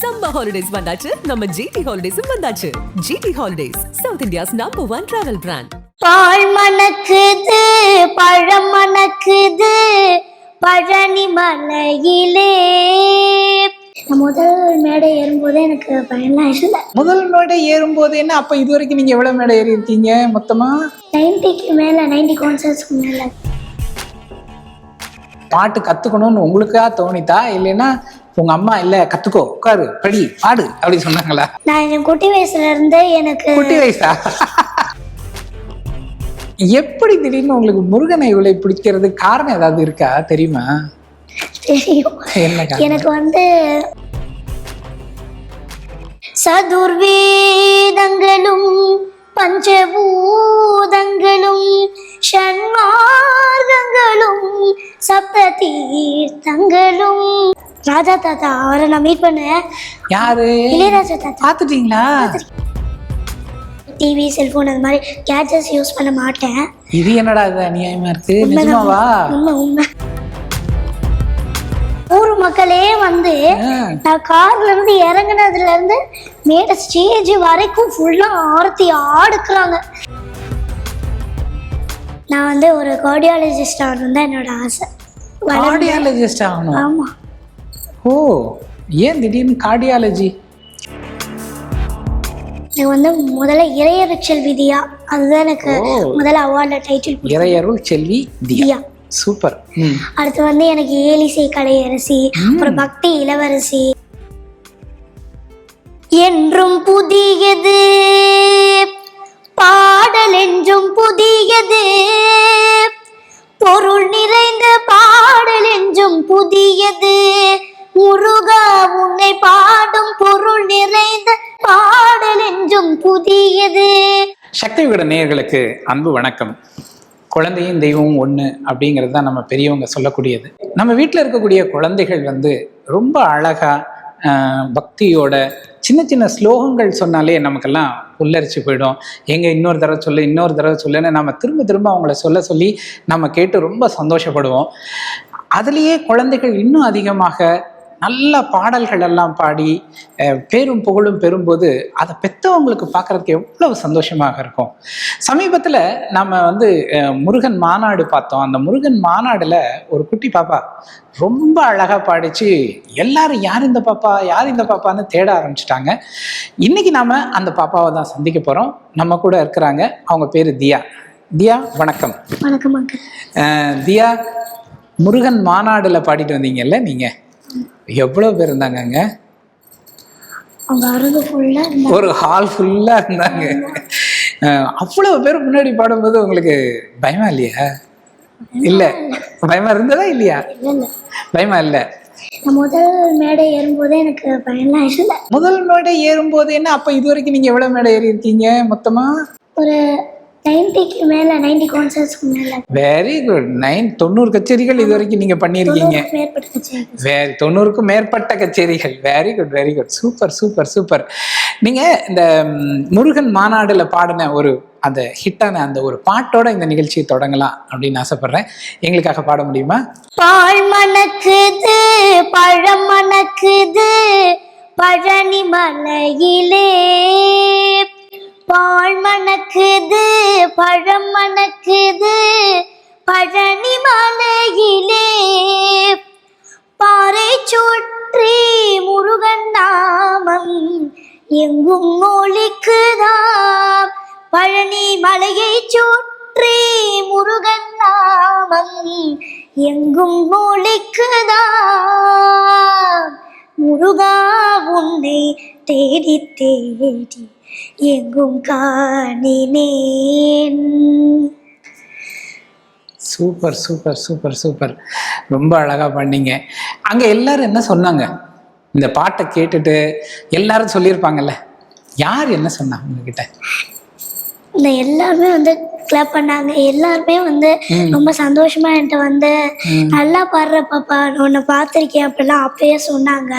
Summer holidays வந்தாச்சு. நம்ம GT ஹாலிடேஸும் வந்தாச்சு. GT holidays South India's number one travel brand பால் மணக்குது பழம் மணக்குது பழனி மலையிலே. முதல் மேடை ஏறும்போதே எனக்கு பயம்லாம் இல்லை. முதல் மேடை ஏறும்போது என்ன? அப்ப இது வரைக்கும் நீங்க எவ்வளவு மேடை ஏறி இருக்கீங்க மொத்தமா? நைன்டிக்கு மேலே நைன்டி கான்சர்ட்ஸ்க்கு மேலே. பாட்டு கத்துக்கணும்னு உங்களுக்கா தோணித்தா? இல்லைன்னா உங்க அம்மா இல்ல கத்துக்கோ உட்காரு படி பாடு அப்படி சொன்னாங்களா? நான் என் குட்டி வயசுல இருந்து எனக்கு குட்டி வயசா? எப்படி திடீர்னு உங்களுக்கு முருகனை இவ்வளவு பிடிக்கிறது காரணம் ஏதாவது இருக்கா? தெரியுமா? தெரியும்? எனக்கு வந்து சதுர்வேதங்களும் பஞ்சபூதங்களும் ஷண்மார்க்கங்களும் சப்த தீர்த்தங்களும். ராஜா தாத்தா அவரை நான் மீட் பண்ணேன். யாரு? இளையராஜா தாத்தா. பாத்துட்டீங்களா டிவி செல்போன் அது மாதிரி கேட்ஜெட்ஸ் யூஸ் பண்ண மாட்டேன். இது என்னடா இது அநியாயமா இருக்கு? நிஜமாவா? உண்மை உண்மை. ஊர் மக்களே வந்து. நான் கார்ல இருந்து இறங்குனதுல இருந்து மேட ஸ்டேஜ் வரைக்கும் ஃபுல்லா ஆரத்தி ஆடுக்குறாங்க. நான் வந்து ஒரு கார்டியாலஜிஸ்ட் ஆகணும் தான் என்னோட ஆசை. கார்டியாலஜிஸ்ட் ஆகணும். ஆமா. ஓ ஏன் திடீர்னு கார்டியாலஜி எனக்கு வந்து முதல்ல இறையறிச்சல் விதியா அதுதான் எனக்கு. முதல்ல அவார்டில் டைட்டில் இறையருள் செல்வி தியா. தியா. சூப்பர். அடுத்து வந்து எனக்கு ஏலிசை கலையரசி அப்புறம் பக்தி இளவரசி. என்றும் புதியது பாடல் என்றும் புதியது. பொருள் நிறைந்த பாடல் என்றும் புதியது. உருக உன்னை பாடும் பொருள் நிறைந்த பாடல் என்றும் புதியது. சக்தி விகட நேயர்களுக்கு அன்பு வணக்கம். குழந்தையும் தெய்வமும் ஒன்று அப்படிங்கிறது தான் நம்ம பெரியவங்க சொல்லக்கூடியது. நம்ம வீட்டில் இருக்கக்கூடிய குழந்தைகள் வந்து ரொம்ப அழகா பக்தியோட சின்ன சின்ன ஸ்லோகங்கள் சொன்னாலே நமக்கெல்லாம் புல்லரிச்சு போயிடும். எங்க இன்னொரு தடவை சொல்லு இன்னொரு தடவை சொல்லுன்னு நம்ம திரும்ப திரும்ப அவங்கள சொல்ல சொல்லி நம்ம கேட்டு ரொம்ப சந்தோஷப்படுவோம். அதுலேயே குழந்தைகள் இன்னும் அதிகமாக நல்ல பாடல்கள் எல்லாம் பாடி பேரும் புகழும் பெறும்போது அதை பெற்றவங்களுக்கு பார்க்கறதுக்கு எவ்வளவு சந்தோஷமாக இருக்கும். சமீபத்தில் நம்ம வந்து முருகன் மாநாடு பார்த்தோம். அந்த முருகன் மாநாடுல ஒரு குட்டி பாப்பா ரொம்ப அழகா பாடிச்சு எல்லாரும் யார் இந்த பாப்பா யார் இந்த பாப்பான்னு தேட ஆரம்பிச்சிட்டாங்க. இன்னைக்கு நாம அந்த பாப்பாவை தான் சந்திக்க போறோம். நம்ம கூட இருக்கிறாங்க அவங்க பேரு தியா. தியா வணக்கம். வணக்கம் தியா முருகன் மாநாடுல பாடிட்டு வந்தீங்கல்ல நீங்க? எவ்வளவு பேர் இருந்தாங்க. அங்க ஒரு ஹால் ஃபுல்லா இருந்தாங்க. அஹ், அவ்வளவு பேர் முன்னாடி பாடும்போது உங்களுக்கு பயமா இல்லையா? இல்ல. பயமா இருந்ததா இல்லையா? இல்லை பயமா இல்ல. முதல் மேடை ஏறும்போதே எனக்கு பயம்லாம் இல்லை. முதல் மேடை ஏறும்போது என்ன? அப்ப இது வரைக்கும் நீங்க எவ்வளவு மேடை ஏறி இருக்கீங்க மொத்தமா? ஒரு நைன்டிக்கு மேலே நைன்டி கான்சர்ட்ஸ்க்கு மேலே. வெரி குட் நைன் தொண்ணூறு கச்சேரிகள் இது வரைக்கும் நீங்க பண்ணியிருக்கீங்க. வேறு தொண்ணூறுக்கும் மேற்பட்ட கச்சேரிகள். Very good very good super super super நீங்க இந்த முருகன் மாநாடுல பாடின ஒரு அந்த ஹிட்டான அந்த ஒரு பாட்டோட இந்த நிகழ்ச்சியை தொடங்கலாம் அப்படின்னு ஆசைப்படுறேன். எங்களுக்காக பாட முடியுமா? பால் மணக்குது பழம் மணக்குது பழனி மலையிலே. பால் மணக்குது பழம் மணக்குது பழனி மலையிலே. பாறை சுற்றி முருகன் நாமம் எங்கும் ஒலிக்குதாம் பழனி மலையை சுற்றி முருகன் நாமம் எங்கும் ஒலிக்குதாம் முருகா உன்னை தேடி தேடி. எங்கும் காணினேன். Super super super super. ரொம்ப அழகா பண்ணீங்க. அங்க எல்லாரும் என்ன சொன்னாங்க? இந்த பாட்டை கேட்டுட்டு எல்லாரும் சொல்லியிருப்பாங்கல்ல. யார் என்ன சொன்னாங்க உங்ககிட்ட? இந்த எல்லாருமே வந்து கிளப் பண்ணாங்க. எல்லாருமே வந்து ரொம்ப சந்தோஷமா என்கிட்ட வந்து நல்லா பாடுற பாப்பா நான் உன்னை பார்த்துருக்கேன் அப்படிலாம் அப்பயே சொன்னாங்க.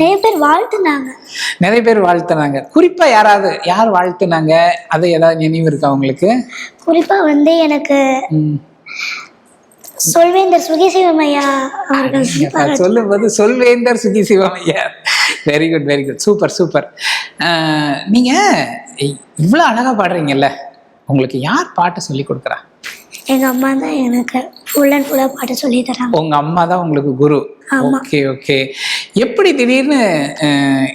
நிறைய பேர் வாழ்த்துனாங்க. நிறைய பேர் வாழ்த்துனாங்க. குறிப்பா யாராவது யார் வாழ்த்துனாங்க? அது ஏதாவது நினைவு இருக்கா உங்களுக்கு? குறிப்பா வந்து எனக்கு. சொல்வேந்தர் சுகேசிவம் ஐயா அவர்கள் சொல்லும் போது சொல்வேந்தர் Suki சிவமையா very good very good super super நீங்கள் இவ்வளோ அழகாக பாடுறீங்கல்ல. உங்களுக்கு யார் பாட்டு சொல்லி கொடுக்குறா? எங்க அம்மா தான் எனக்கு ஃபுல் அண்ட் ஃபுல்லாக பாட்டு சொல்லி தராங்க. உங்க அம்மா தான் உங்களுக்கு குரு. Okay okay. எப்படி திடீர்னு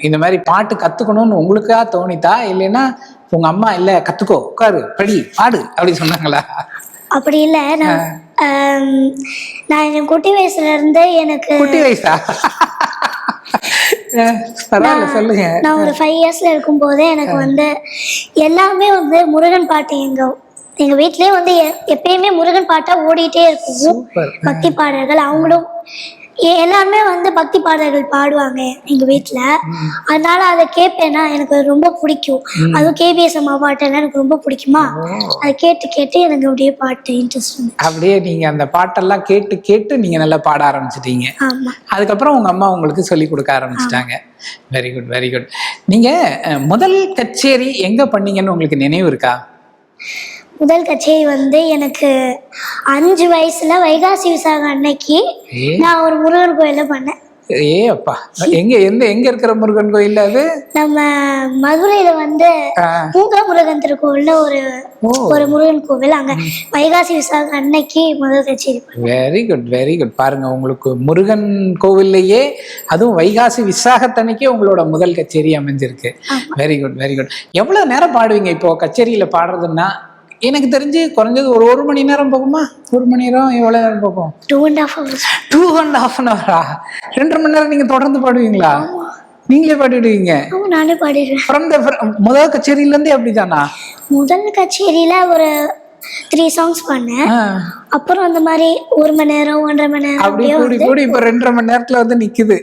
இந்த மாதிரி பாட்டு கத்துக்கணும்னு உங்களுக்கா தோணித்தா? இல்லைன்னா உங்க அம்மா இல்ல கத்துக்கோ உட்காரு படி பாடு அப்படி சொன்னாங்களா? அப்படி இல்லை. நான் நான் என் குட்டி வயசுல இருந்து எனக்கு குட்டி வயசா? சொல்லுங்க. நான் ஒரு ஃபைவ் இயர்ஸ்ல இருக்கும் போதே எனக்கு வந்து எல்லாமே வந்து முருகன் பாட்டு எங்க எங்க வீட்லயே வந்து எப்பயுமே முருகன் பாட்டா ஓடிட்டே இருக்கும். பக்தி பாடல்கள் அவங்களும் எல்லாருமே வந்து பக்தி பாடல்கள் பாடுவாங்க எங்க வீட்ல. அதனால அதை கேட்பேன்னா எனக்கு ரொம்ப பிடிக்கும். அதுவும் கேபிஎஸ் அம்மா பாட்டெல்லாம் எனக்கு ரொம்ப பிடிக்குமா? அதை கேட்டு கேட்டு எனக்கு அப்படியே பாட்டு இன்ட்ரெஸ்ட் வந்து. அப்படியே நீங்க அந்த பாட்டெல்லாம் கேட்டு கேட்டு நீங்க நல்லா பாட ஆரம்பிச்சிட்டீங்க. ஆமா. அதுக்கப்புறம் உங்க அம்மா உங்களுக்கு சொல்லி கொடுக்க ஆரம்பிச்சிட்டாங்க. வெரி குட் வெரி குட் நீங்க முதல் கச்சேரி எங்க பண்ணீங்கன்னு உங்களுக்கு நினைவு இருக்கா? முதல் கச்சேரி வந்து எனக்கு அஞ்சு வயசுல வைகாசி விசாகம் அன்னைக்கு நான் ஒரு முருகன் கோயில்ல பண்ணேன். ஏ அப்பா எங்க எந்த எங்க இருக்கிற முருகன் கோயில் அது? நம்ம மதுரையில வந்து ஆ, மூங்கா முருகன் திருக்கோவில்ல ஒரு ஒரு முருகன் கோவில். அங்க வைகாசி விசாகம் அன்னைக்கு முதல் கச்சேரி. வெரி குட் வெரி குட் பாருங்க உங்களுக்கு முருகன் கோவில்லையே அதுவும் வைகாசி விசாகத்தன்னைக்கே உங்களோட முதல் கச்சேரி அமைஞ்சிருக்கு. வெரி குட் வெரி குட் எவ்வளவு நேரம் பாடுவீங்க இப்போ கச்சேரியில பாடுறதுன்னா? எனக்கு தெரிஞ்சு குறைஞ்சது ஒரு ஒரு மணி நேரம் போகுமா? ஒரு மணி நேரம் எவ்வளவு நேரம் போகும்? Two and half hours two and half an Howrah ரெண்டரை மணி நேரம் நீங்க தொடர்ந்து பாடுவீங்களா? நீங்களே பாடிடுவீங்க. நானே பாடிடுவேன். ஃப்ரம் த முதல் கச்சேரியில இருந்தே அப்படிதானா? முதல் கச்சேரியில ஒரு த்ரீ சாங்ஸ் பண்ணேன். அப்புறம் அந்த மாதிரி ஒரு மணி நேரம் ஒன்றரை மணி நேரம் அப்படி கூடி கூடி இப்ப ரெண்டரை மணி நேரத்துல வந்து நிக்குது.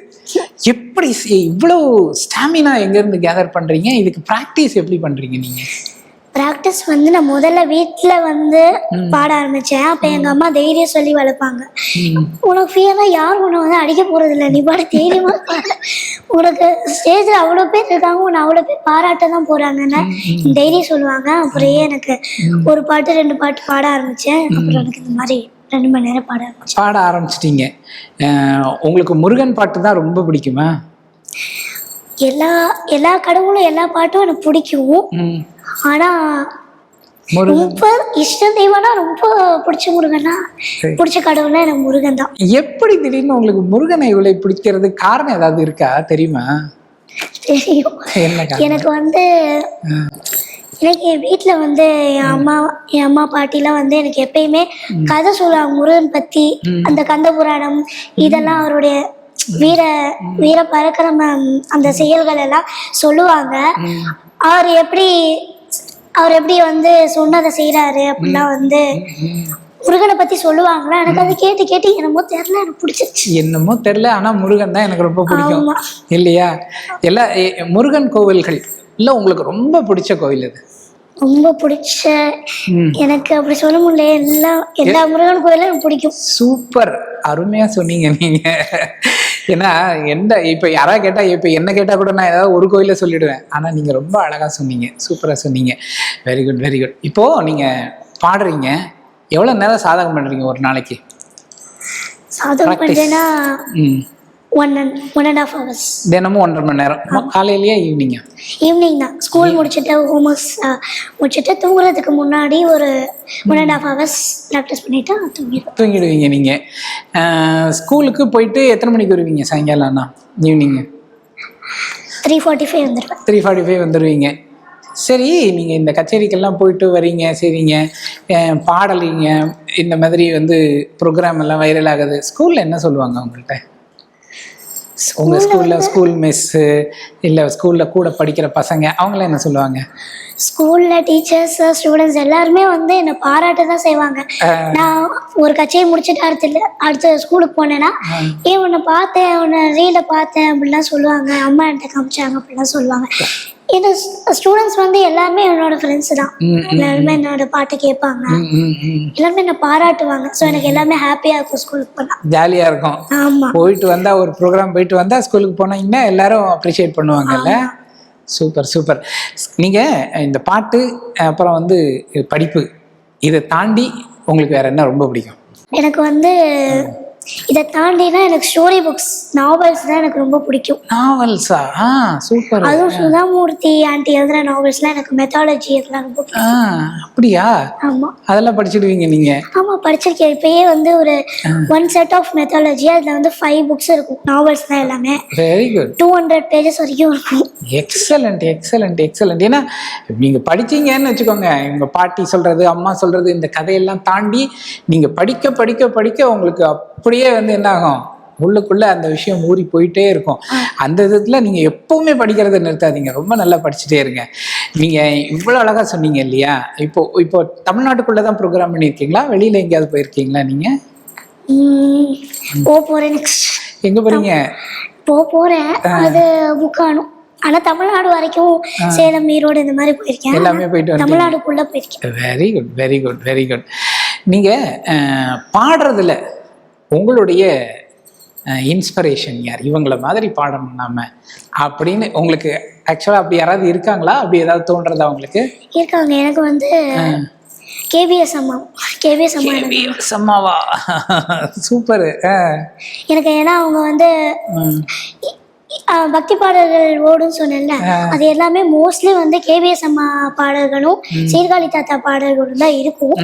எப்படி இவ்வளவு ஸ்டாமினா எங்க இருந்து கேதர் பண்றீங்க? இதுக்கு பிராக்டிஸ் எப்படி பண்றீங்க நீங்க? ப்ராக்டிஸ் வந்து நான் முதல்ல வீட்டில் வந்து பாட ஆரம்பித்தேன் அப்போ எங்கள் அம்மா தைரியம் சொல்லி வளர்ப்பாங்க. உனக்கு ஃப்ரீயாக யாரும் உன்னை வந்து அடிக்க போகிறதில்ல நீ பாட தைரியமாக பாடு. உனக்கு ஸ்டேஜில் அவ்வளோ பேர் இருக்காங்க உன்னை அவ்வளோ பேர் பாராட்ட தான் போகிறாங்கன்னு தைரியம் சொல்லுவாங்க. அப்புறம் எனக்கு ஒரு பாட்டு ரெண்டு பாட்டு பாட ஆரம்பித்தேன் அப்புறம் எனக்கு இந்த மாதிரி ரெண்டு மணி நேரம் பாட ஆரம்பிச்சேன். பாட ஆரம்பிச்சிட்டீங்க. உங்களுக்கு முருகன் பாட்டு தான் ரொம்ப பிடிக்குமா? எல்லா எல்லா கடவுளும் எல்லா பாட்டும் எனக்கு பிடிக்கும். முருகன். ரொம்ப இஷ்ட தெய்வம்னா ரொம்ப பிடிச்ச முருகன்னா. பிடிச்ச கடவுள்னா எனக்கு முருகன் தான். எப்படி திடீர்னு உங்களுக்கு முருகனை இவ்வளவு பிடிக்கிறதுக்கு காரணம் ஏதாவது இருக்கா? தெரியுமா? தெரியும். எனக்கு வந்து எனக்கு என் வீட்டில் வந்து என் அம்மா என் அம்மா பாட்டிலாம் வந்து எனக்கு எப்பயுமே கதை சொல்லுவாங்க முருகன் பற்றி அந்த கந்த புராணம் இதெல்லாம் அவருடைய வீர வீர பரக்கிரம அந்த செயல்கள் எல்லாம் சொல்லுவாங்க. அவர் எப்படி அவர் எப்படி வந்து சொன்னதை செய்கிறாரு அப்படிலாம் வந்து முருகனை பற்றி சொல்லுவாங்களா? எனக்கு அதை கேட்டு கேட்டு என்னமோ தெரில எனக்கு பிடிச்சிருச்சு. என்னமோ தெரியல ஆனா முருகன் தான் எனக்கு ரொம்ப பிடிக்கும். இல்லையா? எல்லா முருகன் கோவில்கள் இல்ல உங்களுக்கு ரொம்ப பிடிச்ச கோவில் இது ரொம்ப பிடிச்ச. எனக்கு அப்படி சொல்ல முடியல. எல்லா எல்லா முருகன் கோயிலும் எனக்கு பிடிக்கும். சூப்பர். அருமையா சொன்னீங்க நீங்க. ஏன்னா எந்த இப்ப யாரா கேட்டா இப்ப என்ன கேட்டா கூட நான் ஏதாவது ஒரு கோயில சொல்லிடுவேன். ஆனா நீங்க ரொம்ப அழகா சொன்னீங்க. சூப்பரா சொன்னீங்க. வெரி குட் வெரி குட் இப்போ நீங்க பாடுறீங்க. எவ்வளவு நேரம் சாதகம் பண்றீங்க ஒரு நாளைக்கு? சாதகம் Practice. One and one and half hours தினமும் ஒன்றரை மணி நேரம். காலையிலயா ஈவினிங்கா ஈவினிங் தான். ஸ்கூல் முடிச்சுட்டு ஹோம் ஒர்க்ஸ் முடிச்சுட்டு தூங்குறதுக்கு முன்னாடி ஒரு one and half hours practice பண்ணிட்டு தூங்கிடுவேன். தூங்கிடுவீங்க நீங்க. அஹ், ஸ்கூலுக்கு போயிட்டு எத்தனை மணிக்கு வருவீங்க சாயங்காலம்னா ஈவினிங் த்ரீ ஃபார்ட்டி ஃபைவ் வந்துடுவேன். த்ரீ ஃபார்ட்டி ஃபைவ் வந்துடுவீங்க சரி நீங்கள் இந்த கச்சேரிக்கெல்லாம் போயிட்டு வரீங்க சரிங்க. அஹ் பாடலிங்க இந்த மாதிரி வந்து ப்ரோக்ராம் எல்லாம் வைரல் ஆகுது. ஸ்கூலில் என்ன சொல்லுவாங்க உங்கள்கிட்ட உங்கள் ஸ்கூலில் ஸ்கூல் மிஸ்ஸு இல்லை ஸ்கூலில் கூட படிக்கிற பசங்க அவங்களாம் என்ன சொல்லுவாங்க? ஸ்கூலில் டீச்சர்ஸ் ஸ்டூடெண்ட்ஸ் எல்லாருமே வந்து என்னை பாராட்ட தான் செய்வாங்க. நான் ஒரு கச்சேரி முடிச்சுட்டு அடுத்த அடுத்த ஸ்கூலுக்கு போனேன்னா ஏன் உன்னை பார்த்தேன் உன்னை ரீல பார்த்தேன் அப்படிலாம் சொல்லுவாங்க. அம்மா என்கிட்ட காமிச்சாங்க அப்படிலாம் சொல்லுவாங்க. என்ன ஸ்டூடெண்ட்ஸ் வந்து எல்லாருமே என்னோட ஃப்ரெண்ட்ஸ் தான். எல்லாருமே என்னோட பாட்டு கேட்பாங்க. எல்லாருமே என்னை பாராட்டுவாங்க. ஸோ எனக்கு எல்லாமே ஹாப்பியாக இருக்கும் ஸ்கூலுக்கு போனால் ஜாலியாக இருக்கும். ஆமாம் போயிட்டு வந்தால் ஒரு ப்ரோக்ராம் போயிட்டு வந்தால் ஸ்கூலுக்கு போனீங்கன்னா எல்லாரும் அப்ரிஷியேட் பண்ணுவாங்கல்ல? சூப்பர் சூப்பர் நீங்கள் இந்த பாட்டு அப்புறம் வந்து படிப்பு இதை தாண்டி உங்களுக்கு வேற என்ன ரொம்ப பிடிக்கும்? எனக்கு வந்து இதை தாண்டினா எனக்கு ஸ்டோரி புக்ஸ் நாவல்ஸ் தான் எனக்கு ரொம்ப பிடிக்கும். நாவல்ஸா ஆ? சூப்பர் அதுவும் சுதாமூர்த்தி ஆண்டி எழுதுன நாவல்ஸ்லாம் எனக்கு மெத்தாலஜி இதெல்லாம் ரொம்ப ஆ அப்படியா? ஆமாம் அதெல்லாம் படிச்சிடுவீங்க நீங்க? ஆமாம் படிச்சிருக்கேன். இப்பயே வந்து ஒரு ஒன் செட் ஆஃப் மெத்தாலஜி அதில் வந்து ஃபைவ் புக்ஸ் இருக்கும். நாவல்ஸ் தான் எல்லாமே. Very good two hundred pages வரைக்கும் இருக்கும். எக்ஸலண்ட் எக்ஸலண்ட் எக்ஸலண்ட் ஏன்னா நீங்க படிச்சீங்கன்னு வச்சுக்கோங்க. உங்க பாட்டி சொல்றது அம்மா சொல்றது இந்த கதையெல்லாம் தாண்டி நீங்க படிக்க படிக்க படிக்க உங்களுக்கு அப்படியே வந்து என்ன ஆகும் உள்ளுக்குள்ள அந்த விஷயம் ஊறி போயிட்டே இருக்கும். அந்த விதத்துல நீங்க எப்பவுமே படிக்கிறத நிறுத்தாதீங்க. ரொம்ப நல்லா படிச்சுட்டே இருங்க. நீங்க இவ்வளவு அழகா சொன்னீங்க இல்லையா? இப்போ இப்போ தமிழ்நாட்டுக்குள்ள தான் ப்ரோக்ராம் பண்ணியிருக்கீங்களா? வெளியில எங்கேயாவது போயிருக்கீங்களா நீங்க? எங்க போறீங்க? போக போகிறேன் அது முக்காணும். ஆனால் தமிழ்நாடு வரைக்கும் சேலம் ஈரோடு இந்த மாதிரி போயிருக்கேன். எல்லாமே போயிட்டு தமிழ்நாடுக்குள்ளே போயிருக்கேன். Very good very good very good நீங்கள் பாடுறதுல உங்களுடைய இன்ஸ்பிரேஷன் யார்? இவங்கள மாதிரி பாடணும் நாம அப்படின்னு உங்களுக்கு ஆக்சுவலாக அப்படி யாராவது இருக்காங்களா? அப்படி ஏதாவது தோன்றதா உங்களுக்கு? இருக்காங்க. எனக்கு வந்து கேபிஎஸ் அம்மா. கேபிஎஸ் அம்மா எனக்கு. சம்மாவா சூப்பர். எனக்கு ஏன்னா அவங்க வந்து பக்தி பாடல்கள் ஓடுன்னு சொன்னேன்ல அது எல்லாமே மோஸ்ட்லி வந்து கேபிஎஸ் அம்மா பாடல்களும் சீர்காழி தாத்தா பாடல்களும் தான் இருக்கும்.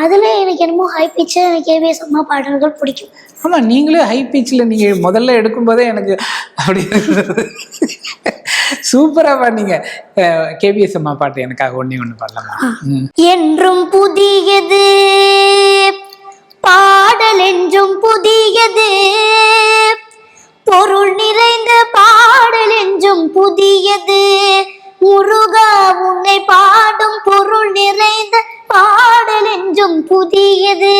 அதுல எனக்கு என்னமோ ஹை பிச்சு கேபிஎஸ் அம்மா பாடல்கள் பிடிக்கும். ஆமாம் நீங்களே ஹை பீச்சில் நீங்கள் முதல்ல எடுக்கும்போதே எனக்கு அப்படி சூப்பராக பாடினீங்க. கேபிஎஸ் அம்மா பாட்டு எனக்காக ஒன்றே ஒன்று பாடலாமா? என்றும் புதியது பாடல் என்றும் புதியது பொருள் நிறைந்த பாடல் என்றும் புதியது. முருகா உன்னை பாடும் பொருள் நிறைந்த பாடல் என்றும் புதியது.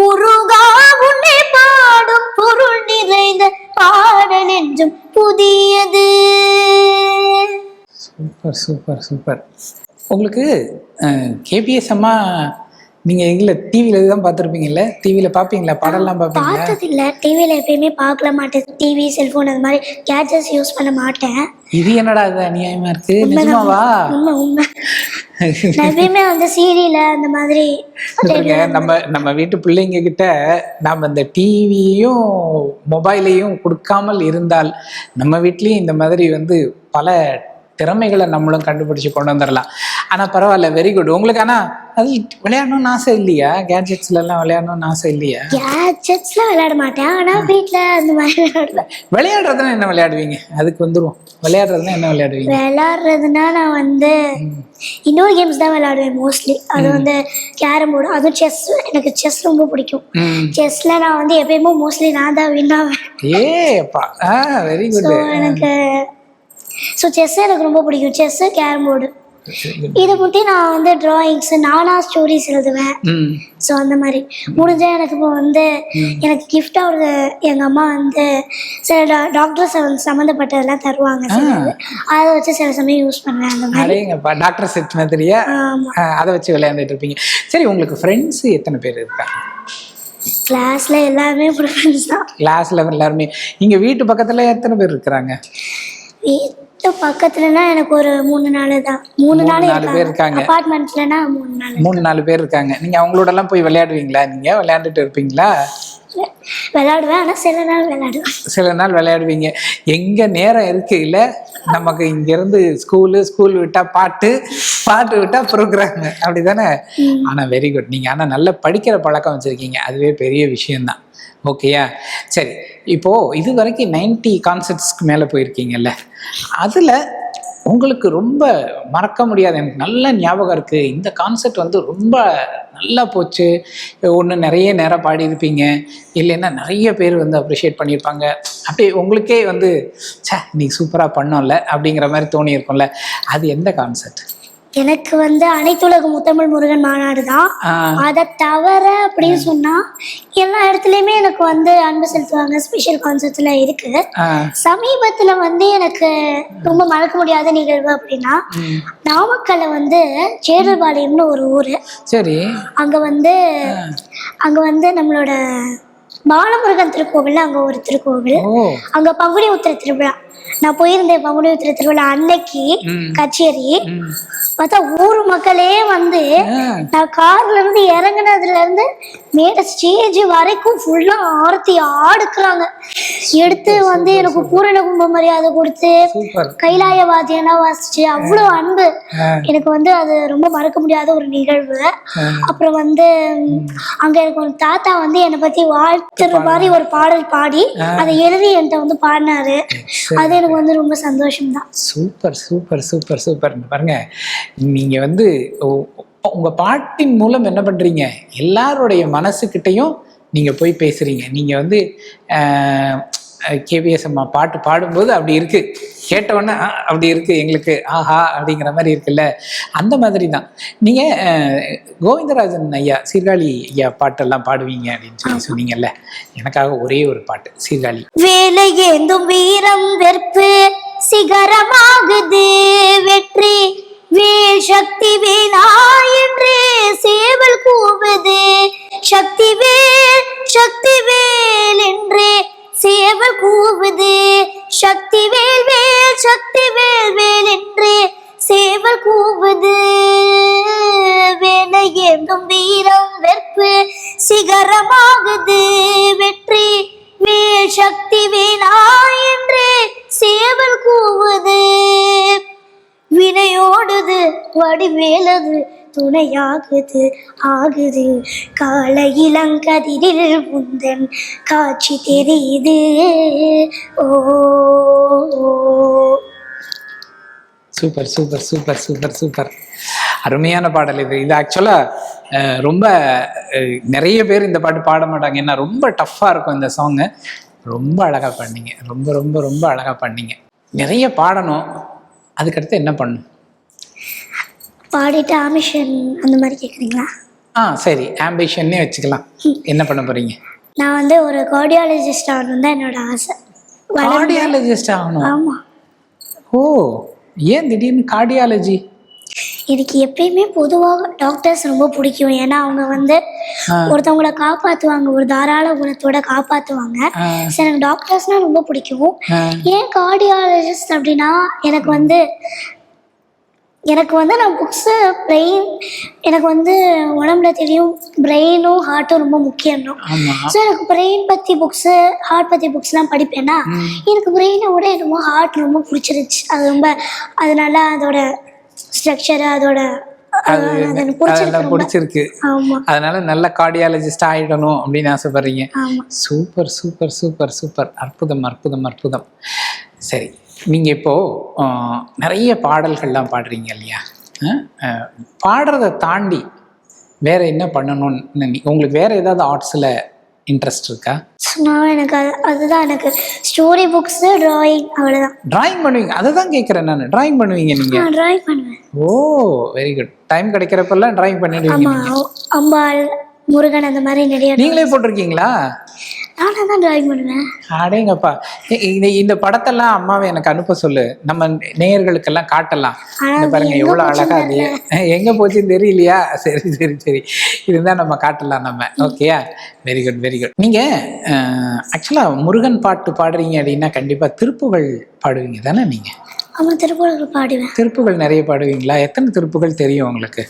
முருகா உன்னை பாடும் பொருள் நிறைந்த பாடல் என்றும் புதியது. Super super super. உங்களுக்கு கேபிஎஸ் அம்மா நீங்கள் எங்களை டிவியில் தான் பார்த்துருப்பீங்கல்ல? டிவியில் பார்ப்பீங்களா? படம்லாம் பார்ப்பீங்களா? பார்த்ததில்ல. டிவியில் எப்பயுமே பார்க்கல மாட்டேன். டிவி செல்ஃபோன் அந்த மாதிரி கேட்ஜெட்ஸ் யூஸ் பண்ண மாட்டேன். இது என்னடா இது அநியாயமா இருக்கு? நிஜமாவா? உண்மை உண்மை. நான் எப்பயுமே வந்து சீரியல அந்த மாதிரி பாருங்க, நம்ம நம்ம வீட்டு பிள்ளைங்க கிட்ட நாம இந்த டிவியையும் மொபைலையும் கொடுக்காமல் இருந்தால் நம்ம வீட்லயும் இந்த மாதிரி வந்து பல திறமைகளை நம்மளும் கண்டுபிடிச்சு கொண்டு வந்துடலாம். ஆனா பரவாயில்ல வெரி குட் உங்களுக்கு ஆனா அது விளையாடணும்னு ஆசை இல்லையா? கேட்ஜெட்ஸ்ல எல்லாம் விளையாடணும்னு ஆசை இல்லையா? கேட்ஜெட்ஸ்ல விளையாட மாட்டேன். ஆனா வீட்ல அந்த மாதிரி விளையாடுவேன் விளையாடுறதுனா என்ன விளையாடுவீங்க? அதுக்கு வந்துருவோம். விளையாடுறதுனா என்ன விளையாடுவீங்க? விளையாடுறதுனா நான் வந்து இன்னொரு கேம்ஸ் தான் விளையாடுவேன் மோஸ்ட்லி அது வந்து கேரம் போர்டு அதுவும் செஸ் எனக்கு செஸ் ரொம்ப பிடிக்கும். செஸ்ல நான் வந்து எப்பயுமே மோஸ்ட்லி நான் தான் வின் ஆவேன். ஏ அப்பா. வெரி குட் எனக்கு ஸோ செஸ் எனக்கு ரொம்ப பிடிக்கும். செஸ்ஸு கேரம் போர்டு இதை மட்டும் நான் வந்து டிராயிங்ஸ் நானா ஸ்டோரிஸ் எழுதுவேன். ஸோ அந்த மாதிரி. முடிஞ்சா எனக்கு இப்போ வந்து எனக்கு கிஃப்டாக ஒரு எங்கள் அம்மா வந்து சில டா டாக்டர்ஸ் சம்மந்தப்பட்டதெல்லாம் தருவாங்க அதை வச்சு சில சமயம் யூஸ் பண்ணுவேன் அந்த மாதிரி. டாக்டர் செட் மாதிரியா? அதை வச்சு விளையாண்டுட்டு இருப்பீங்க. சரி உங்களுக்கு ஃப்ரெண்ட்ஸ் எத்தனை பேர் இருக்காங்க? கிளாஸில் எல்லாருமே ஃப்ரெண்ட்ஸ் தான். கிளாஸ்ல எல்லாருமே. இங்க வீட்டு பக்கத்துல எத்தனை பேர் இருக்கிறாங்க? வீட்டு பக்கத்துலனா எனக்கு ஒரு மூணு நாள் தான். மூணு நாள் நாலு பேர் இருக்காங்க. அப்பார்ட்மெண்ட்ஸ்லனா மூணு நாள் மூணு நாலு பேர் இருக்காங்க. நீங்க அவங்களோட எல்லாம் போய் விளையாடுவீங்களா? நீங்க விளையாண்டுட்டு இருப்பீங்களா? விளையாடுவேன் ஆனால் சில நாள் விளையாடுவேன். சில நாள் விளையாடுவீங்க. எங்க நேரம் இருக்கையில நமக்கு இங்க இருந்து ஸ்கூலு ஸ்கூல் விட்டா பாட்டு பாட்டு விட்டா ப்ரோக்ராம் அப்படிதானே? ஆனா வெரி குட் நீங்க ஆனா நல்லா படிக்கிற பழக்கம் வச்சிருக்கீங்க. அதுவே பெரிய விஷயம்தான். ஓகேயா சரி. இப்போ இது வரைக்கும் நைன்டி கான்சர்ட்ஸ்க்கு மேல போயிருக்கீங்கல்ல. அதுல உங்களுக்கு ரொம்ப மறக்க முடியாத. எனக்கு நல்ல ஞாபகம் இருக்கு. இந்த கான்செர்ட் வந்து ரொம்ப நல்லா போச்சு. ஒன்று நிறைய நேரம் பாடியிருப்பீங்க. இல்லைன்னா நிறைய பேர் வந்து அப்ரிஷியேட் பண்ணியிருப்பாங்க. அப்படியே உங்களுக்கே வந்து ச்சே நீ சூப்பராக பண்ணோம்ல அப்படிங்கிற மாதிரி தோணி இருக்கும்ல அது எந்த கான்செர்ட் எனக்கு வந்து அனைத்துலக முத்தமிழ் முருகன் மாநாடு தான். அதை தவிர அப்படின்னு சொன்னா எல்லா இடத்துலையுமே எனக்கு வந்து அன்பு செலுத்துவாங்க. ஸ்பெஷல் கான்சர்ட்ஸ்ல இருக்கு. சமீபத்துல வந்து எனக்கு ரொம்ப மறக்க முடியாத நிகழ்வு அப்படின்னா நாமக்கல்ல வந்து சேரபாளையம்னு ஒரு ஊரு. சரி. அங்க வந்து அங்க வந்து நம்மளோட பாலமுருகன் திருக்கோவில் அங்க ஒரு திருக்கோவில். அங்க பங்குனி உத்திர திருவிழா. நான் போயிருந்தேன் பங்குனி உத்திர திருவிழா அன்னைக்கு. கச்சேரி. பார்த்தா ஊர் மக்களே வந்து நான் கார்ல இருந்து இறங்குனதுல இருந்து மேல ஸ்டேஜ் வரைக்கும் ஃபுல்லா ஆரத்தி ஆடுக்குறாங்க. எடுத்து வந்து எனக்கு பூரண கும்ப மரியாதை கொடுத்து கைலாய வாத்தியம்லாம் வாசிச்சு அவ்வளோ அன்பு. எனக்கு வந்து அது ரொம்ப மறக்க முடியாத ஒரு நிகழ்வு. அப்புறம் வந்து அங்க எனக்கு ஒரு தாத்தா வந்து என்னை பத்தி வாழ்த்துற மாதிரி ஒரு பாடல் பாடி அதை எழுதி என்கிட்ட வந்து பாடினாரு. அது எனக்கு வந்து ரொம்ப சந்தோஷம் தான் சூப்பர் சூப்பர் சூப்பர் சூப்பர் பாருங்க. நீங்க வந்து உங்க பாட்டின் மூலம் என்ன பண்றீங்க? எல்லாருடைய மனசுக்கிட்டையும் நீங்க போய் பேசுறீங்க. நீங்க வந்து கேபிஎஸ் அம்மா பாட்டு பாடும்போது அப்படி இருக்கு. கேட்ட உடனே "ஆ, அப்படி இருக்கு. எங்களுக்கு ஆஹா அப்படிங்கிற மாதிரி இருக்குல்ல. அந்த மாதிரி தான். நீங்க அஹ், கோவிந்தராஜன் ஐயா சீர்காழி ஐயா பாட்டெல்லாம் பாடுவீங்க அப்படின்னு சொல்லி சொன்னீங்கல்ல. எனக்காக ஒரே ஒரு பாட்டு சீர்காழி. வேலை ஏந்தும் வீரம் வெறுப்பு சிகரமாகுது வெற்றி. வேல் சக்தி வேலா என்றே சேவல் கூவுது. சக்தி வேல் சக்தி வேல் என்றே சேவல் கூவுது. சக்தி வேல் வேல் சக்தி வேல் வேல் என்றே சேவல் கூவுது. வேலை ஏந்தும் வீரம் வெற்பு சிகரமாகுது. வெற்றி வேல் சக்தி வேலா என்றே சேவல் கூவுது. வினையோடுது வடிவேலது துணையாகுது ஆகுது. கால இளங்கதிரில் முந்தன் காட்சி தெரியுது. ஓ super super super super super. அருமையான பாடல் இது. இது ஆக்சுவலாக ரொம்ப நிறைய பேர் இந்த பாட்டு பாட மாட்டாங்க. ஏன்னா ரொம்ப டஃப்பாக இருக்கும் இந்த சாங்கு ரொம்ப அழகாக பண்ணீங்க ரொம்ப ரொம்ப ரொம்ப அழகாக பண்ணீங்க நிறைய பாடணும். அதுக்கடுத்து என்ன பண்ணணும் பாடிட்டு ஆமிஷன் அந்த மாதிரி கேட்குறீங்களா ஆ சரி. ஆம்பிஷன்னே வச்சுக்கலாம். என்ன பண்ண போறீங்க? நான் வந்து ஒரு கார்டியாலஜிஸ்ட் ஆகணும் தான் என்னோட ஆசை. கார்டியாலஜிஸ்ட் ஆகணும்? ஆமாம் ஓ ஏன் திடீர்னு கார்டியாலஜி எனக்கு எப்பயுமே பொதுவாக டாக்டர்ஸ் ரொம்ப பிடிக்கும். ஏன்னா அவங்க வந்து ஒருத்தவங்கள காப்பாற்றுவாங்க ஒரு தாராள குணத்தோட காப்பாற்றுவாங்க சரி எனக்கு டாக்டர்ஸ்னால் ரொம்ப பிடிக்கும். ஏன் கார்டியாலஜிஸ்ட் அப்படின்னா எனக்கு வந்து எனக்கு வந்து நான் புக்ஸு பிரெயின் எனக்கு வந்து உடம்புல தெரியும். பிரெயினும் ஹார்ட்டும் ரொம்ப முக்கியம் ஸோ எனக்கு பிரெயின் பற்றி புக்ஸு ஹார்ட் பற்றி புக்ஸ்லாம் படிப்பேன்னா எனக்கு பிரெயினை விட என்னமோ ஹார்ட் ரொம்ப பிடிச்சிருச்சு. அது ரொம்ப அதனால அதோட ஸ்ட்ரக்சரு அதோட பிடிச்சிருக்கு அதனால நல்ல கார்டியாலஜிஸ்ட் ஆயிடணும் அப்படின்னு ஆசைப்படுறீங்க. Super super super super. அற்புதம் அற்புதம் அற்புதம். சரி. நீங்க இப்போ நிறைய பாடல்கள்லாம் பாடுறீங்க இல்லையா? பாடுறதை தாண்டி வேற என்ன பண்ணணும்னு உங்களுக்கு வேற ஏதாவது ஆர்ட்ஸ்ல இன்ட்ரெஸ்ட் இருக்கா? நான் எனக்கு அது அதுதான் எனக்கு. ஸ்டோரி புக்ஸு ட்ராயிங் அவ்வளோதான் டிராயிங் பண்ணுவீங்க? அதை தான் கேட்குறேன் நான். டிராயிங் பண்ணுவீங்க நீங்க? நான் ட்ராயிங் பண்ணுவேன். ஓ வெரி குட் டைம் கிடைக்கிறப்பெல்லாம் டிராயிங் பண்ணிடுவீங்க ஆமாம் அம்பாள் முருகன் அந்த மாதிரி நிறைய நீங்களே போட்டிருக்கீங்களா? நானாக தான் ட்ராயிங் பண்ணுவேன். அடேங்கப்பா. இந்த இந்த படத்தெல்லாம் அம்மாவை எனக்கு அனுப்ப சொல்லு. நம்ம நேயர்களுக்கெல்லாம் காட்டலாம். இந்த பாருங்க எவ்வளவு அழகா அது. எங்க போச்சுன்னு தெரியலையா? சரி சரி சரி. இருந்தா நம்ம காட்டலாம் நம்ம. ஓகேயா? வெரி குட் வெரி குட் நீங்க ஆக்சுவலா முருகன் பாட்டு பாடுறீங்க அப்படின்னா கண்டிப்பா திருப்புகள் பாடுவீங்க தானே நீங்க? ஆமாம் திருப்பூருக்கு பாடுவேன். திருப்புகள் நிறைய பாடுவீங்களா? எத்தனை திருப்புகள் தெரியும் உங்களுக்கு?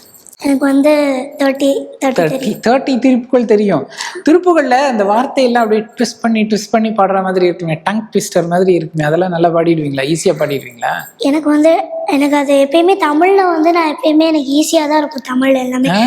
எனக்கு வந்து தேர்ட்டி தேர்ட்டி தேர்ட்டி திருப்புகள் தெரியும். திருப்புகள்ல அந்த வார்த்தையெல்லாம் அப்படியே ட்விஸ்ட் பண்ணி ட்விஸ்ட் பண்ணி பாடுற மாதிரி இருக்குமே. டங் ட்விஸ்டர் மாதிரி இருக்குமே. அதெல்லாம் நல்லா பாடிடுவீங்களா? ஈஸியா பாடிடுவீங்களா? எனக்கு வந்து எனக்கு அது எப்பயுமே தமிழ்ல வந்து நான் எப்பயுமே எனக்கு ஈஸியாக தான் இருக்கும். தமிழ் எல்லாமே. ஆ.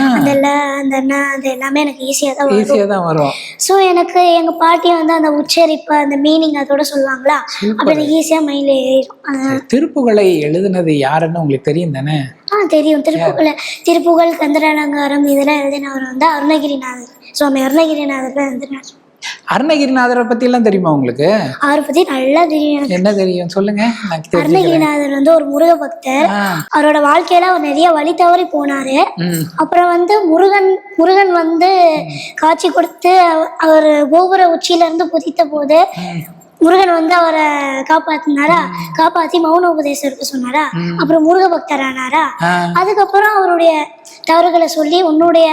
அந்த ந அது எல்லாமே எனக்கு ஈஸியாக தான் வரும். ஈஸியா தான் வரும். ஸோ எனக்கு எங்க பாட்டி வந்து அந்த உச்சரிப்பு அந்த மீனிங் அதோட சொல்லுவாங்களா? அப்போ எனக்கு ஈஸியாக மைண்ட்ல ஏறிடும். திருப்புகளை எழுதுனது யாருன்னு உங்களுக்கு தெரியும் தானே? ஆ தெரியும். திருப்புகழ திருப்புகழ் கந்தராலங்காரம் இதெல்லாம் எழுதினவர் வந்து அருணகிரிநாதர். சுவாமி அருணகிரிநாதர் தான் எழுதினார். அருணகிரிநாதரை பத்தி எல்லாம் தெரியுமா உங்களுக்கு? அவரை பத்தி நல்லா தெரியும் என்ன தெரியும்? சொல்லுங்க. அருணகிரிநாதர் வந்து ஒரு முருக பக்தர் அவரோட வாழ்க்கையில அவர் நிறைய வழி தவறி போனாரு. அப்புறம் வந்து முருகன் முருகன் வந்து காட்சி கொடுத்து அவ- அவர் கோபுர உச்சியில இருந்து குதித்த போது. முருகன் வந்து அவரை காப்பாத்தினாரா? காப்பாத்தி மௌன உபதேசம் இருக்க சொன்னாரா அப்புறம் முருக பக்தர் ஆனாரா அதுக்கப்புறம் அவருடைய தவறுகளை சொல்லி உன்னுடைய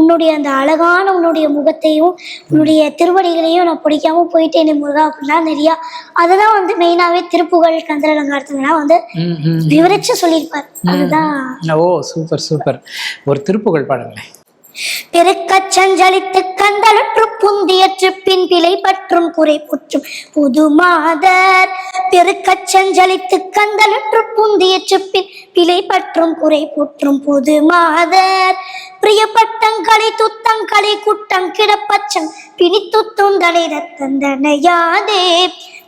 உன்னுடைய அந்த அழகான உன்னுடைய முகத்தையும் உன்னுடைய திருவடிகளையும் நான் பிடிக்காம போயிட்டேனே முருகா அப்படின்னா நிறையா அதெல்லாம் வந்து மெயினாவே திருப்புகழ் கந்தர் அலங்காரத்துலாம் வந்து விவரிச்சு சொல்லியிருப்பார். அதுதான் ஓ சூப்பர் சூப்பர். ஒரு திருப்புகழ் பாடுங்களேன் பெருக்கச் சஞ்சலித்து கந்தலற்று புந்தியற்று பின் பிழை பற்றும் குறை புற்றும் புது மாதர். பெருக்கச் சஞ்சலித்து கந்தலற்று புந்தியற்று பின் பிழை பற்றும் குறை புற்றும் புது மாதர். பிரிய பட்டங்களை துத்தங்களை குட்டம் கிடப்பச்சம் பிணி துத்துந்தனை ரத்தந்தனையாதே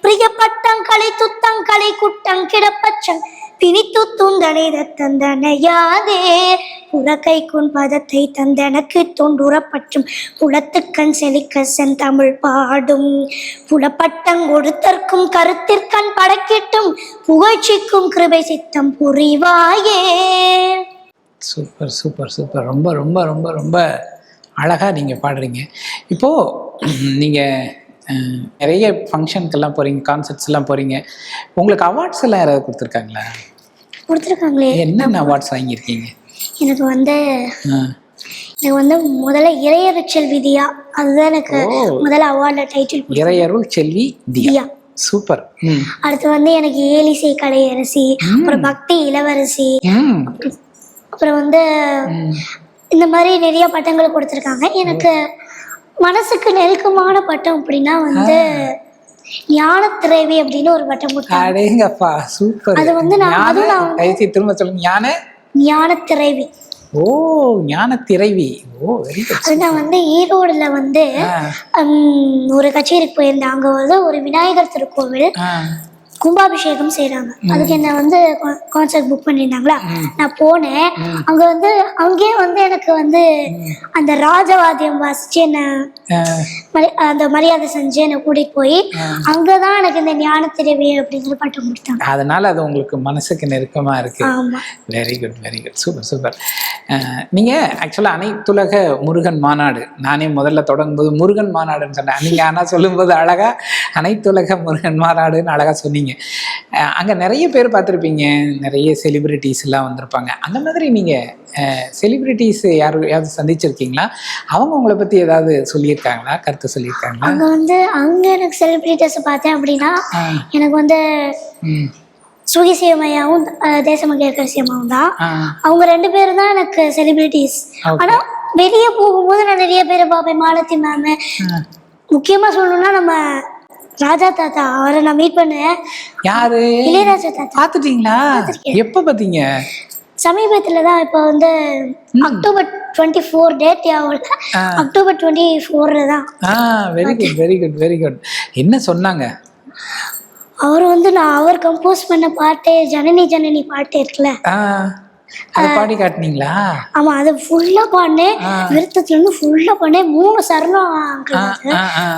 பிரியப்பட்டங்களை துத்தங்களை குட்டம் கிடப்பச்சம் பிணித்து துந்தனை தந்தனையாதே புறக்கை குன் பதத்தை தந்தனக்கு தொண்டுறப்பற்றும் புலத்துக்கண் செழிக்க செந்தமிழ் பாடும். புலப்பட்டங்கொடுத்தற்கும் கருத்திற்கண் படக்கிட்டும் புகழ்ச்சிக்கும் கிருபை சித்தம் புரிவாயே. Super super super. ரொம்ப ரொம்ப ரொம்ப ரொம்ப அழகாக நீங்கள் பாடுறீங்க. இப்போது நீங்கள் நிறைய ஃபங்க்ஷனுக்கெல்லாம் போகிறீங்க கான்சர்ட்ஸ்லாம் போகிறீங்க உங்களுக்கு அவார்ட்ஸ் எல்லாம் யாராவது கொடுத்துருக்காங்களா? கொடுத்துருக்காங்களே. என்னென்ன அவார்ட்ஸ் வாங்கியிருக்கீங்க? எனக்கு வந்து. எனக்கு வந்து முதல்ல இறையறிச்சல் விதியா அதுதான் எனக்கு. முதல்ல அவார்டில் டைட்டில் இறையருள் செல்வி தியா. சூப்பர். அடுத்து வந்து எனக்கு ஏலிசை கலையரசி அப்புறம் பக்தி இளவரசி அப்புறம் வந்து. இந்த மாதிரி நிறைய பட்டங்கள் கொடுத்துருக்காங்க. எனக்கு மனசுக்கு நெருக்கமான பட்டம் அப்படின்னா வந்து ஞானத்திரைவி அப்படின்னு ஒரு கொடுத்தாங்க. அடேங்கப்பா சூப்பர். அது வந்து நான் அதுவும் நான் கைசி திரும்ப சொல்லுங்க. ஞான? ஞானத்திரைவி ஓ ஞான திரைவி ஓ வெரி குட் அது நான் வந்து ஈரோடுல வந்து ஒரு கச்சேரிக்கு போயிருந்தேன். அங்க வந்து ஒரு விநாயகர் திருக்கோவில். கும்பாபிஷேகம் செய்றாங்க. அதுக்கு என்ன வந்து கான்சர்ட் புக் பண்ணியிருந்தாங்களா? நான் போனேன். அங்க வந்து அங்கேயே வந்து எனக்கு வந்து அந்த ராஜவாத்தியம் வாசிச்சு என்ன அந்த மரியாதை செஞ்சு என்னை கூட்டிட்டு போய் அங்கதான் எனக்கு இந்த ஞானத்திரவி அப்படிங்கிற பட்டம் கொடுத்தாங்க அதனால அது உங்களுக்கு மனசுக்கு நெருக்கமா இருக்கு. ஆமா. Very good very good super super நீங்கள் ஆக்சுவலாக அனைத்துலக முருகன் மாநாடு நானே முதல்ல தொடங்கும்போது முருகன் மாநாடுன்னு சொன்னேன். நீங்கள் ஆனால் சொல்லும்போது அழகாக அனைத்துலக முருகன் மாநாடுன்னு அழகாக சொன்னீங்க. அங்கே நிறைய பேர் பார்த்துருப்பீங்க. நிறைய செலிபிரிட்டிஸ் எல்லாம் வந்திருப்பாங்க. அந்த மாதிரி நீங்கள் செலிபிரிட்டிஸ் யாரும் யாராவது சந்திச்சிருக்கீங்களா? அவங்க உங்களை பற்றி ஏதாவது சொல்லியிருக்காங்களா? கருத்து சொல்லியிருக்காங்களா? அங்க வந்து அங்க எனக்கு செலிபிரிட்டிஸ் பார்த்தேன் அப்படின்னா எனக்கு வந்து ம், சுகிசியமையாவும் தேசமங்கல கரிசியமாவும் தான். அவங்க ரெண்டு பேரும் தான் எனக்கு செலிபிரிட்டிஸ். ஆனா வெளியே போகும்போது நான் நிறைய பேரை பார்ப்பேன். மாலத்தி மேம். முக்கியமா சொல்லணும்னா நம்ம ராஜா தாத்தா அவரை நான் மீட் பண்ணேன். யாரு? இளையராஜா தாத்தா. பார்த்துட்டீங்களா? எப்போ பார்த்தீங்க? சமீபத்துல தான் இப்போ வந்து October twenty four date October twenty ஃபோர்ல தான். ஆ very good very good very good என்ன சொன்னாங்க? அவர் வந்து நான் அவர் கம்போஸ் பண்ண பாட்டு ஜனனி ஜனனி பாட்டு இருக்குல்ல. அதை பாடி காட்டுனீங்களா? ஆமா அது ஃபுல்லா பாடினேன் விருத்தத்துல இருந்து ஃபுல்லா பாடினேன் மூணு சரணம்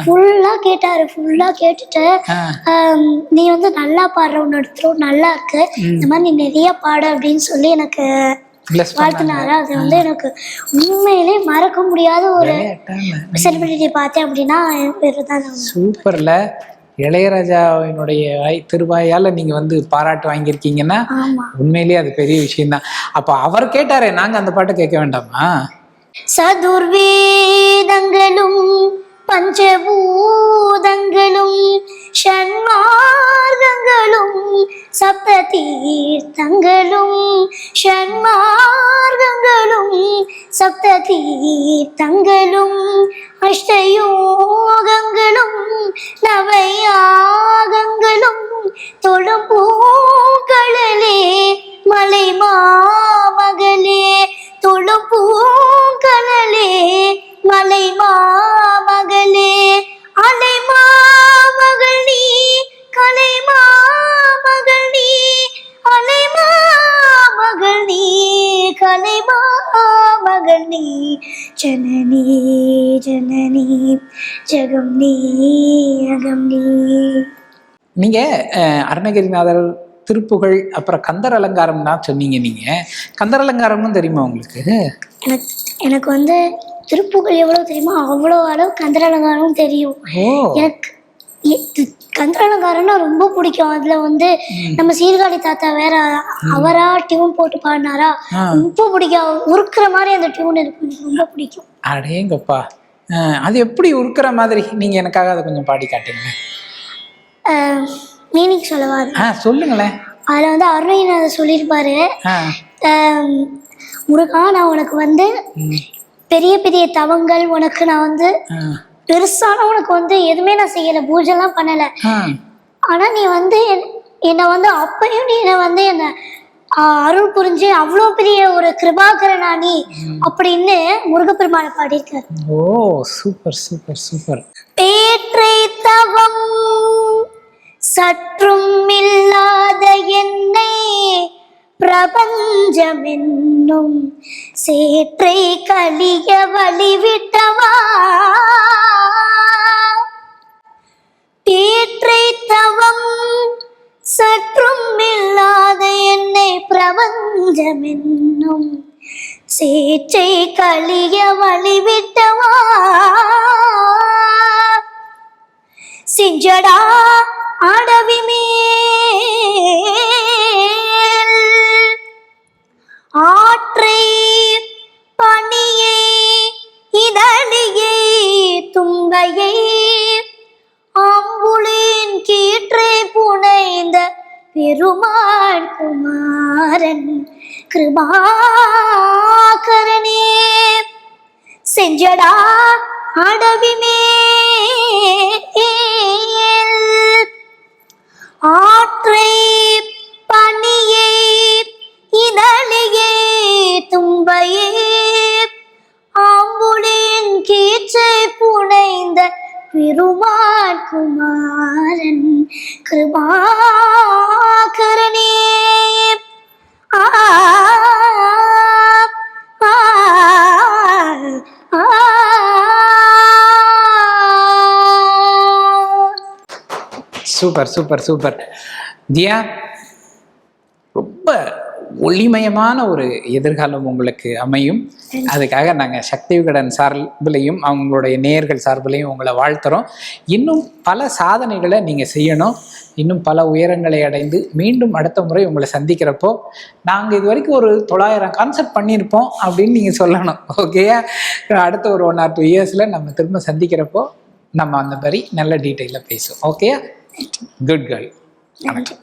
ஃபுல்லா கேட்டாரு ஃபுல்லா கேட்டுட்டு நீ வந்து நல்லா பாடுற உன்னோட throat நல்லா இருக்கு. இந்த மாதிரி நீ நிறைய பாடு அப்படின்னு சொல்லி எனக்கு வாழ்த்தினாரு. அது வந்து எனக்கு உண்மையிலே மறக்க முடியாத ஒரு செலிபிரிட்டி பார்த்தேன் அப்படின்னா. சூப்பர்ல. இளையராஜாவினுடைய வாய் திருவாயால நீங்க வந்து பாராட்டு வாங்கியிருக்கீங்கன்னா உண்மையிலேயே அது பெரிய விஷயம்தான். அப்ப அவர் கேட்டாரே நாங்க அந்த பாட்டை கேட்க வேண்டாமா? சதுர்வேதங்களும் சப்த தீர்த்தங்களும் ஷண்மார்க்கங்களும் சப்த தீர்த்தங்களும் அஷ்டயோகங்களும் நவயாகங்களும் தொழும் பூக்களே மலை மாமகளே தொழும் பூக்களே மலை மாமகளே அலை மாமகள் நீ கலை மாமகள் நீ அலை மாமகள் நீ ஜனனி ஜனனி ஜகம் நீ அகம் நீ நீங்க அருணகிரிநாதர் திருப்புகழ் அப்புறம் கந்தர் அலங்காரம்னா சொன்னீங்க நீங்க. கந்தர் அலங்காரமும் தெரியுமா உங்களுக்கு? எனக்கு வந்து திருப்புகள் எவ்வளோ தெரியுமோ அவ்வளோ அளவு கந்தரலங்காரம் தெரியும். ஓ. எனக்கு கந்தரலங்காரன்னா ரொம்ப பிடிக்கும். அதுல வந்து நம்ம சீர்காழி தாத்தா வேற அவரா டியூன் போட்டு பாடினாரா. ரொம்ப பிடிக்கும். உருக்குற மாதிரி அந்த டியூன் இருக்கும் எனக்கு ரொம்ப பிடிக்கும். அடேங்கப்பா. அது எப்படி உருக்குற மாதிரி? நீங்கள் எனக்காக அதை கொஞ்சம் பாடி காட்டுங்களேன் மீனிங் சொல்லவா சொல்லுங்களேன் அதுல வந்து அருணைநாதர் சொல்லியிருப்பாரு. முருகா நான் உனக்கு வந்து பெரிய பெரிய தவங்கள் உனக்கு நான் வந்து பெருசான உனக்கு வந்து எதுவுமே நான் செய்யல பூஜைலாம் பண்ணல. ஆனா நீ வந்து என்- என்னை வந்து அப்பயும் நீ என்னை வந்து என்ன அருள் புரிஞ்சு அவ்வளோ பெரிய ஒரு கிருபாகரனா நீ அப்படின்னு முருகப்பெருமானை பாடியிருக்காரு. Oh super super super. பேற்றை தவம் சற்றும் இல்லாத என்னை பிரபஞ்சமென்னும் சேற்றை கலிய வழிவிட்டவா? தேற்றை தவம் சற்றும் இல்லாத என்னை பிரபஞ்சமென்னும் சேற்றை கலிய வழிவிட்டவா? செஞ்சடா அடவி மேல். ஆற்றே பணியே இதழியே துங்கையே. அம்புளின் கீற்றே புனைந்த பெருமாள் குமாரன் கிருபாகரனே. செஞ்சடா அடவி ஆற்றை பனியை இதழியே தும்பையே ஆம்புலின் கீச்சை புனைந்த பெருமாள் குமாரன் கிருபாகரனே. Super super super. தியா ரொம்ப ஒளிமயமான ஒரு எதிர்காலம் உங்களுக்கு அமையும். அதுக்காக நாங்கள் சக்தி விகடன் சார்பிலையும் அவங்களுடைய நேயர்கள் சார்பிலையும் உங்களை வாழ்த்துறோம். இன்னும் பல சாதனைகளை நீங்கள் செய்யணும். இன்னும் பல உயரங்களை அடைந்து மீண்டும் அடுத்த முறை உங்களை சந்திக்கிறப்போ நாங்கள் இது வரைக்கும் ஒரு தொள்ளாயிரம் கான்செப்ட் பண்ணியிருப்போம் அப்படின்னு நீங்கள் சொல்லணும். ஓகேயா அடுத்த ஒரு ஒன் ஆர் டூ இயர்ஸில் நம்ம திரும்ப சந்திக்கிறப்போ நம்ம அந்த மாதிரி நல்ல டீட்டெயிலாக பேசுவோம். ஓகேயா குட் கேர்ள் வணக்கம்.